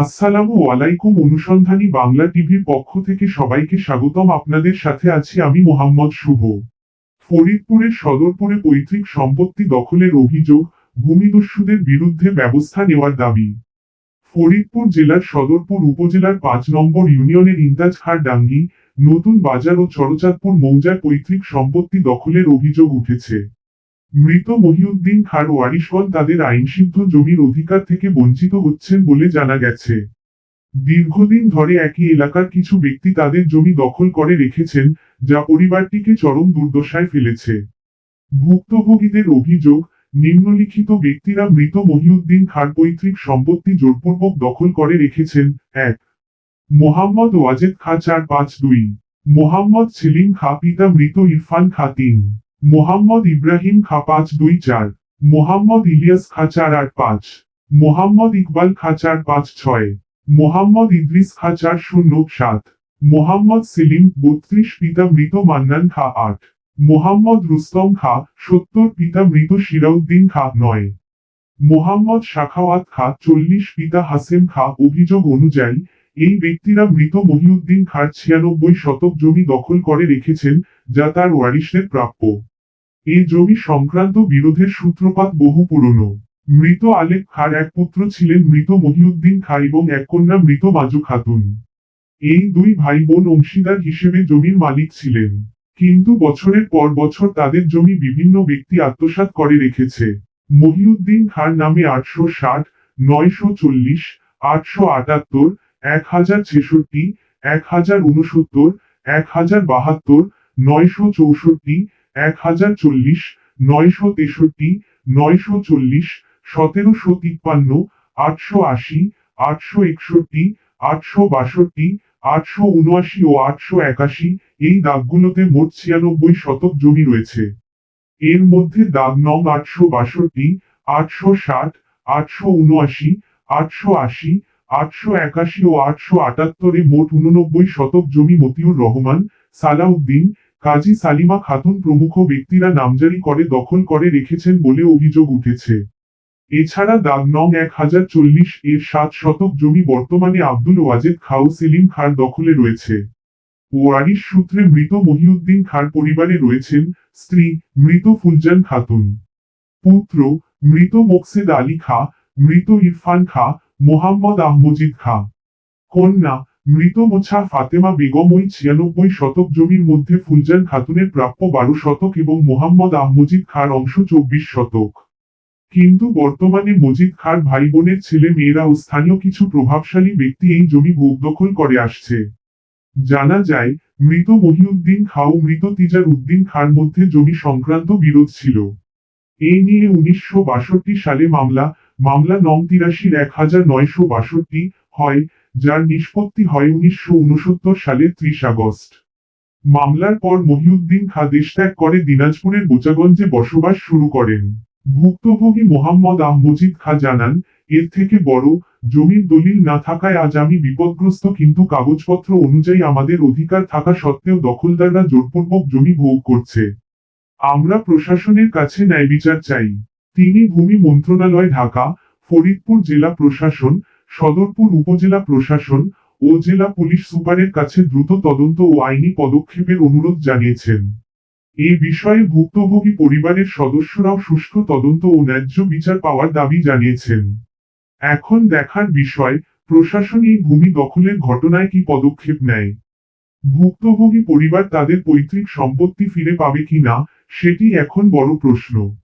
আসসালামু আলাইকুম, অনুসন্ধানী বাংলা টিভির পক্ষ থেকে সবাইকে স্বাগতম। আপনাদের সাথে আছি আমি মোহাম্মদ শুভ। ফরিদপুরের সদরপুরে পৈতৃক সম্পত্তি দখলের অভিযোগ, ভূমিদস্যুদের বিরুদ্ধে ব্যবস্থা নেওয়ার দাবি। ফরিদপুর জেলার সদরপুর উপজেলার পাঁচ নম্বর ইউনিয়নের ইন্তাজখার ডাঙ্গি, নতুন বাজার ও চরচাঁদপুর মৌজার পৈতৃক সম্পত্তি দখলের অভিযোগ উঠেছে। মৃত মহিউদ্দিন খার ওয়ারিশগণ তাদের আইনসিদ্ধ জমির অধিকার থেকে বঞ্চিত হচ্ছেন বলে জানা গেছে। দীর্ঘদিন ধরে একই এলাকার কিছু ব্যক্তি তাদের জমি দখল করে রেখেছেন, যা পরিবারটিকে চরম দুর্দশায় ফেলেছে। ভুক্তভোগীদের অভিযোগ নিম্নলিখিত ব্যক্তিরা মৃত মহিউদ্দিন খার পৈতৃক সম্পত্তি জোরপূর্বক দখল করে রেখেছেন, এক। মোহাম্মদ ওয়াজেদ খা চার পাঁচ দুই। মোহাম্মদ সেলিম খা পিতা মৃত ইরফান খা তিন। মোহাম্মদ ইব্রাহিম খা পাঁচ দুই চার। মোহাম্মদ ইলিয়াস খা চার আট পাঁচ। মোহাম্মদ ইকবাল খা চার পাঁচ ছয়। মোহাম্মদ ইদ্রিস খা চার শূন্য সাত। মোহাম্মদ সেলিম বত্রিশ পিতা মৃত মান্নান খা আট। মোহাম্মদ রুস্তম খা, সত্তর পিতা মৃত সিরাউদ্দিন খা, নয়। মোহাম্মদ শাখাওয়াত খা, চল্লিশ পিতা হাসেম খা, অভিযোগ অনুযায়ী, এই ব্যক্তিরা মৃত মহিউদ্দিন খার ছিয়ানব্বই শতক জমি দখল করে রেখেছেন, যা তার ওয়ারিশদের প্রাপ্য। এই জমি সংক্রান্ত বিরোধের সূত্রপাত বহু পুরনো। মৃত আলেক খার এক পুত্র ছিলেন মৃত মহিউদ্দিন খা এবং এক কন্যা মৃত মাজু খাতুন। এই দুই ভাই বোন অংশীদার হিসেবে জমির মালিক ছিলেন। কিন্তু বছরের পর বছর তাদের জমি বিভিন্ন ব্যক্তি আত্মসাৎ করে রেখেছে। মহিউদ্দিন খার নামে আটশো ষাট, নয়শো চল্লিশ, আটশো আটাত্তর এক হাজার ছেষট্টি এক হাজার উনসত্তর এক হাজার বাহাত্তর, নয়শো চৌষট্টি এক হাজার চল্লিশ, নয়শো তেষট্টি, নয়শো চল্লিশ, সতেরোশো তিপ্পান্ন, আটশো আশি, আটশো একষট্টি, আটশো বাষট্টি, আটশো উনআশি ও আটশো একাশি এই দাগগুলোতে মোট ছিয়ানব্বই শতক জমি রয়েছে। এর মধ্যে দাগ নং আটশো বাষট্টি, আটশো ষাট, আটশো উনআশি, আটশো আশি, আটশো একাশি ও আটশো আটাত্তরে মোট উননব্বই শতক জমি মতিউর রহমান, সালাউদ্দিন, কাজী সালিমা খাতুন প্রমুখ ব্যক্তিরা নামজারি করে, দখল করে রেখেছেন বলে অভিযোগ উঠেছে। এছাড়া দাগ নং এক হাজার চল্লিশ এর সাত শতক জমি বর্তমানে আব্দুল ওয়াজেদ খাও সেলিম খার দখলে রয়েছে। ওয়ারিশ সূত্রে মৃত মহিউদ্দিন খার পরিবারে রয়েছেন স্ত্রী মৃত ফুলজান খাতুন। পুত্র মৃত মোকসেদ আলী খা, মৃত ইরফান খা, মোহাম্মদ আহমজিদ খা। কন্যা মৃত মোছা ফাতেমা বেগম ওই ছিয়ানব্বই শতক জমির মধ্যে ফুলজান খাতুনের প্রাপ্য বারো শতক এবং মোহাম্মদ আহমজিদ খার অংশ চব্বিশ শতক। কিন্তু বর্তমানে মজিদ খার ভাই বোনের ছেলে মেয়েরা ও স্থানীয় কিছু প্রভাবশালী ব্যক্তি এই জমি ভোগ দখল করে আসছে। জানা যায়, মৃত মহিউদ্দিন খা ও মৃত তিজার উদ্দিন খার মধ্যে জমি সংক্রান্ত বিরোধ ছিল। এই নিয়ে উনিশশো বাষট্টি সালে মামলা মামলা নং তিরাশির এক হাজার নয়শো বাষট্টি হয়, যার নিষ্পত্তি হয় উনিশশো উনসত্তর ত্রিশ আগস্ট। মামলার পর মহিউদ্দিন খা দেশত্যাগ করে দিনাজপুরের বোচাগঞ্জে বসবাস শুরু করেন। ভুক্তভোগী মোহাম্মদ আহমজিদ খা জানান, এর থেকে বড়, জমির দলিল না থাকায় আজ আমি বিপদগ্রস্ত, কিন্তু কাগজপত্র অনুযায়ী আমাদের অধিকার থাকা সত্ত্বেও দখলদাররা জোরপূর্বক জমি ভোগ করছে। আমরা প্রশাসনের কাছে ন্যায় বিচার চাই। তিনি ভূমি মন্ত্রণালয়, ঢাকা, ফরিদপুর জেলা প্রশাসন, সদরপুর উপজেলা প্রশাসন ও জেলা পুলিশ সুপারের কাছে দ্রুত তদন্ত ও আইনি পদক্ষেপের অনুরোধ জানিয়েছেন। এ বিষয়ে ভুক্তভোগী পরিবারের সদস্যরাও সুষ্ঠু তদন্ত ও ন্যায্য বিচার পাওয়ার দাবি জানিয়েছেন। এখন দেখার বিষয়, প্রশাসন এই ভূমি দখলের ঘটনায় কি পদক্ষেপ নেয়? ভুক্তভোগী পরিবার তাদের পৈতৃক সম্পত্তি ফিরে পাবে কিনা, সেটি এখন বড় প্রশ্ন।